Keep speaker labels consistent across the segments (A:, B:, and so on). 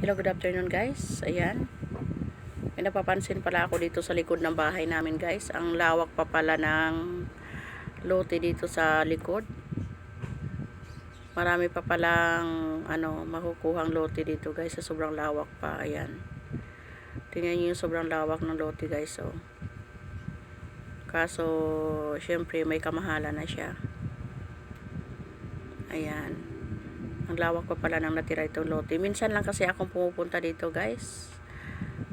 A: Hello, good afternoon guys. Ayan. May napapansin pala ako dito sa likod ng bahay namin guys. Ang lawak pa pala ng lote dito sa likod. Marami pa palang ano, makukuhang lote dito guys sa sobrang lawak pa. Ayan. Tingnan niyo yung sobrang lawak ng lote guys. Oh. Kaso, syempre may kamahalan na siya. Ayan. Ang lawak pa pala ng natira itong lote. Minsan lang kasi akong pumupunta dito guys.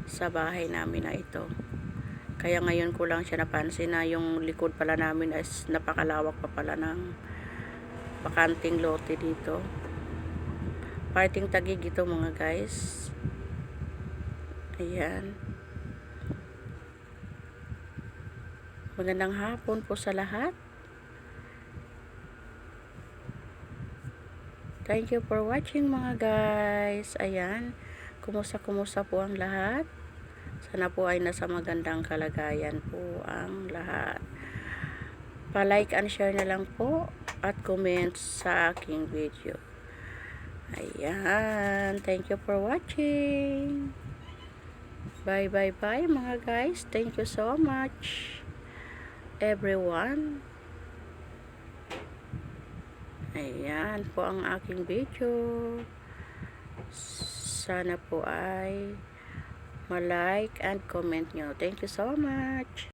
A: Sa bahay namin na ito. Kaya ngayon ko lang siya napansin na yung likod pala namin is napakalawak pa pala ng bakanting lote dito. Parting tagig ito mga guys. Ayan. Magandang hapon po sa lahat. Thank you for watching mga guys. Ayan. Kumusta kumusta po ang lahat? Sana po ay nasa magandang kalagayan po ang lahat. Pa-like and share na lang po at comment sa aking video. Ayan. Thank you for watching. Bye bye bye mga guys. Thank you so much everyone. Ayan po ang aking video. Sana po ay ma-like and comment nyo. Thank you so much.